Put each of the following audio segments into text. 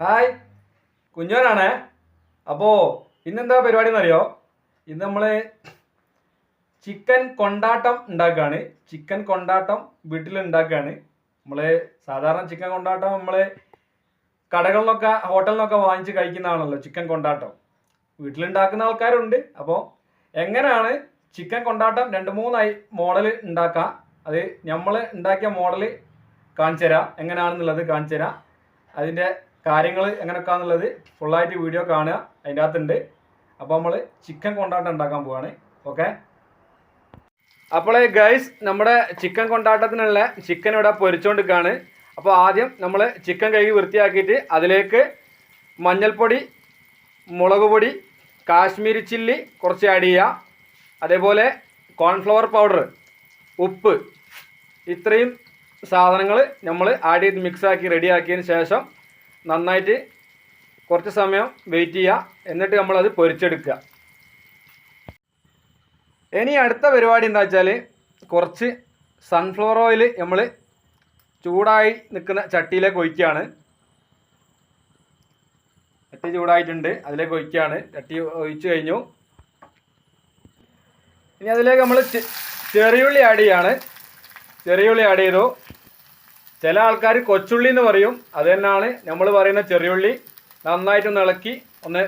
Hi. കുഞ്ഞോനാണേ. അപ്പോൾ ഇന്നെന്താ പരിപാടി എന്നറിയോ ഇന്ന് നമ്മൾ ചിക്കൻ കൊണ്ടാട്ടം ഉണ്ടാക്കുകയാണ് ചിക്കൻ കൊണ്ടാട്ടം വീട്ടിൽ ഉണ്ടാക്കുകയാണ് നമ്മൾ സാധാരണ ചിക്കൻ കൊണ്ടാട്ടം നമ്മൾ കടകളിലൊക്കെ നിന്നൊക്കെ വാങ്ങിച്ച് കഴിക്കുന്നതാണല്ലോ ചിക്കൻ കൊണ്ടാട്ടം. വീട്ടിലുണ്ടാക്കുന്ന ആൾക്കാരുണ്ട്. അപ്പോൾ എങ്ങനെയാണ് ചിക്കൻ കൊണ്ടാട്ടം രണ്ട് മൂന്നായി മോഡൽ ഉണ്ടാക്കാം? അത് നമ്മൾ ഉണ്ടാക്കിയ മോഡൽ കാണിച്ചു തരാം എങ്ങനെയാണെന്നുള്ളത് കാണിച്ചു തരാം അതിന്റെ കാര്യങ്ങൾ എങ്ങനെയൊക്കെയാണെന്നുള്ളത് ഫുള്ളായിട്ട് വീഡിയോ കാണുക. അതിന്റെ അകത്തുണ്ട് അപ്പോൾ നമ്മൾ ചിക്കൻ കൊണ്ടാട്ടം ഉണ്ടാക്കാൻ പോവാണ്. ഓക്കെ അപ്പോൾ ഗൈസ് നമ്മുടെ ചിക്കൻ കൊണ്ടാട്ടത്തിനുള്ള ചിക്കൻ ഇവിടെ പൊരിച്ചുകൊണ്ടിരിക്കുകയാണ് അപ്പോൾ ആദ്യം നമ്മൾ ചിക്കൻ കഴുകി വൃത്തിയാക്കിയിട്ട് അതിലേക്ക് മഞ്ഞൾപ്പൊടി മുളക് പൊടി കാശ്മീരി ചില്ലി കുറച്ച് ആഡ് ചെയ്യുക. അതേപോലെ കോൺഫ്ലവർ പൗഡർ ഉപ്പ് ഇത്രയും സാധനങ്ങൾ നമ്മൾ ആഡ് ചെയ്ത് മിക്സാക്കി റെഡിയാക്കിയതിന് റെഡി ശേഷം നന്നായിട്ട് കുറച്ച് സമയം വെയിറ്റ് ചെയ്യുക. എന്നിട്ട് നമ്മളത് പൊരിച്ചെടുക്കുക. ഇനി അടുത്ത പരിപാടി എന്താ വെച്ചാൽ കുറച്ച് സൺഫ്ലവർ ഓയിൽ നമ്മൾ ചൂടായി നിൽക്കുന്ന ചട്ടിയിലേക്ക് ഒഴിക്കുകയാണ്. ചട്ടി ചൂടായിട്ടുണ്ട്. അതിലേക്ക് ഒഴിക്കുകയാണ്. ചട്ടി ഒഴിച്ചു കഴിഞ്ഞു. ഇനി അതിലേക്ക് നമ്മൾ ചെറിയുള്ളി ആഡ് ചെയ്യാണ്. ചെറിയുള്ളി ആഡ് ചെയ്തു. ചില ആൾക്കാർ കൊച്ചുള്ളി എന്ന് പറയും. അത് തന്നെയാണ് നമ്മൾ പറയുന്ന ചെറിയുള്ളി. നന്നായിട്ടൊന്ന് ഇളക്കി ഒന്ന്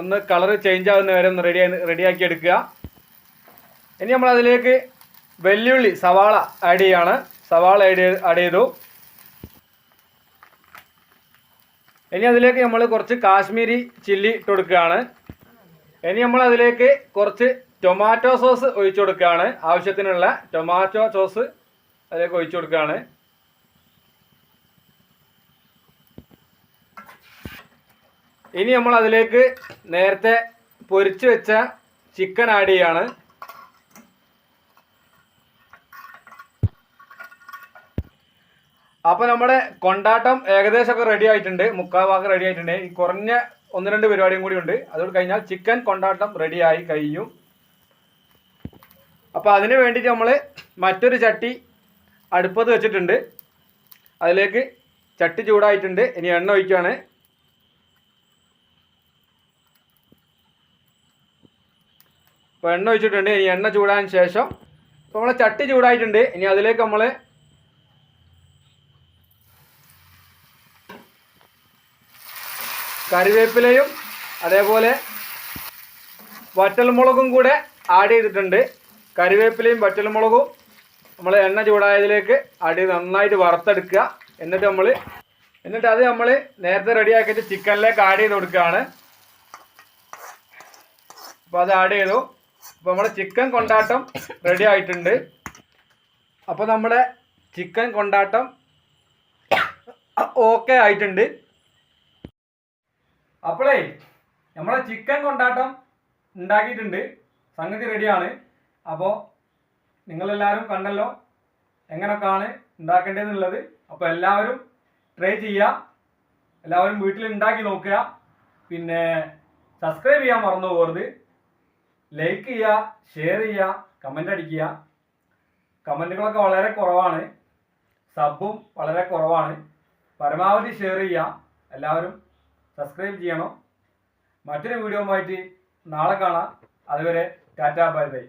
ഒന്ന് കളർ ചേഞ്ച് ആകുന്ന വരെ ഒന്ന് റെഡി റെഡിയാക്കി എടുക്കുക. ഇനി നമ്മൾ അതിലേക്ക് വെല്ലുള്ളി സവാള ആഡ് ചെയ്യാണ്. സവാള ആഡ് ആഡ് ചെയ്തു. ഇനി അതിലേക്ക് നമ്മൾ കുറച്ച് കാശ്മീരി ചില്ലി ഇട്ട് കൊടുക്കുകയാണ്. ഇനി നമ്മൾ അതിലേക്ക് കുറച്ച് ടൊമാറ്റോ സോസ് ഒഴിച്ചു കൊടുക്കുകയാണ്. ആവശ്യത്തിനുള്ള ടൊമാറ്റോ സോസ് അതിലേക്ക് ഒഴിച്ചു കൊടുക്കുകയാണ്. ഇനി നമ്മൾ അതിലേക്ക് നേരത്തെ പൊരിച്ചു വെച്ച ചിക്കൻ ആഡ് ചെയ്യാണ്. അപ്പോൾ നമ്മുടെ കൊണ്ടാട്ടം ഏകദേശമൊക്കെ റെഡി ആയിട്ടുണ്ട്. മുക്കാൽ ഭാഗം റെഡി ആയിട്ടുണ്ട്. ഈ കുറഞ്ഞ ഒന്ന് രണ്ട് പരിപാടിയും കൂടി ഉണ്ട്. അതോട് കഴിഞ്ഞാൽ ചിക്കൻ കൊണ്ടാട്ടം റെഡി ആയി കഴിഞ്ഞു. അപ്പോൾ അതിന് വേണ്ടിയിട്ട് നമ്മൾ മറ്റൊരു ചട്ടി അടുപ്പത്ത് വെച്ചിട്ടുണ്ട്. അതിലേക്ക് ചട്ടി ചൂടായിട്ടുണ്ട്. ഇനി എണ്ണ ഒഴിക്കുകയാണ് അപ്പോൾ എണ്ണ ഒഴിച്ചിട്ടുണ്ട്. ഇനി എണ്ണ ചൂടാൻ ശേഷം ഇപ്പോൾ നമ്മളെ ചട്ടി ചൂടായിട്ടുണ്ട്. ഇനി അതിലേക്ക് നമ്മൾ കറിവേപ്പിലയും അതേപോലെ വറ്റൽമുളകും കൂടെ ആഡ് ചെയ്തിട്ടുണ്ട്. കറിവേപ്പിലയും വറ്റൽമുളകും നമ്മൾ എണ്ണ ചൂടായതിലേക്ക് അടി നന്നായിട്ട് വറുത്തെടുക്കുക. എന്നിട്ട് നമ്മൾ എന്നിട്ട് അത് നമ്മൾ നേരത്തെ റെഡിയാക്കിയിട്ട് ചിക്കനിലേക്ക് ആഡ് ചെയ്ത് കൊടുക്കുകയാണ്. അപ്പോൾ അത് ആഡ് ചെയ്തു. അപ്പോൾ നമ്മുടെ ചിക്കൻ കൊണ്ടാട്ടം റെഡി ആയിട്ടുണ്ട്. അപ്പോൾ നമ്മുടെ ചിക്കൻ കൊണ്ടാട്ടം ഓക്കെ ആയിട്ടുണ്ട്. അപ്പോളേ നമ്മളെ ചിക്കൻ കൊണ്ടാട്ടം ഉണ്ടാക്കിയിട്ടുണ്ട്. സംഗതി റെഡിയാണ് അപ്പോൾ നിങ്ങളെല്ലാവരും കണ്ടല്ലോ എങ്ങനെയൊക്കെയാണ് ഉണ്ടാക്കേണ്ടതെന്നുള്ളത്. അപ്പോൾ എല്ലാവരും ട്രൈ ചെയ്യുക എല്ലാവരും വീട്ടിൽ ഉണ്ടാക്കി നോക്കുക. പിന്നെ സബ്സ്ക്രൈബ് ചെയ്യാൻ മറന്നു പോകരുത്. ലൈക്ക് ചെയ്യുക ഷെയർ ചെയ്യുക കമന്റ് അടിക്കുക. കമന്റുകളൊക്കെ വളരെ കുറവാണ്. സബും വളരെ കുറവാണ്. പരമാവധി ഷെയർ ചെയ്യുക എല്ലാവരും സബ്സ്ക്രൈബ് ചെയ്യണം. മറ്റൊരു വീഡിയോയുമായിട്ട് നാളെ കാണാം. അതുവരെ ടാറ്റാ ബൈ ബൈ